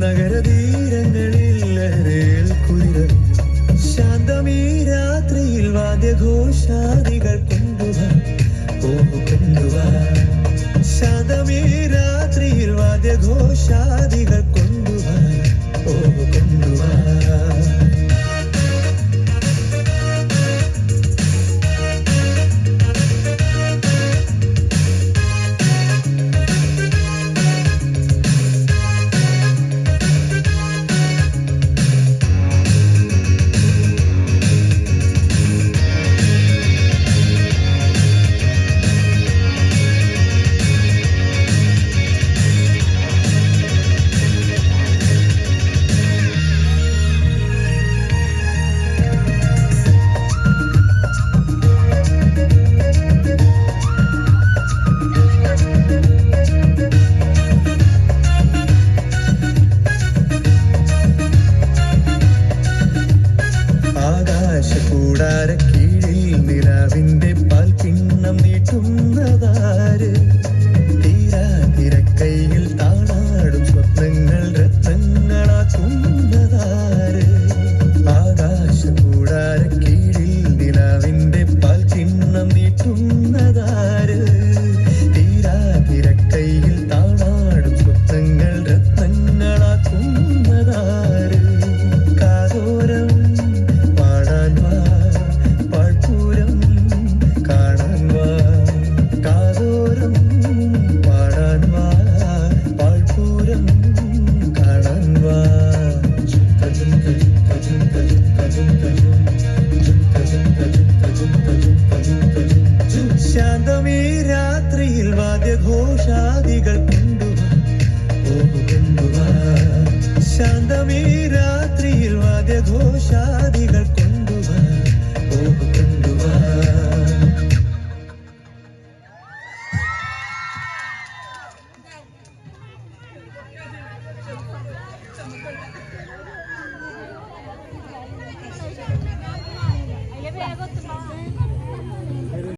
നഗരധീരങ്ങളിൽ രാത്രിയിൽ വാദ്യഘോഷാദികൾ കൊണ്ടുവാ കൊണ്ടുവാ ശതമേ രാത്രിയിൽ വാദ്യഘോഷാദികൾ കൊണ്ടുവാ കൊണ്ടുവാ നീട്ടുന്നതാര് തീരാ തിരക്കൈയിൽ താണാടും സ്വപ്നങ്ങൾ രത്നങ്ങളാക്കുന്നതാര്. ആകാശകൂടാര കീഴിൽ ശാന്തമീ രാത്രിയിൽ വാദ്യഘോഷാദികൾ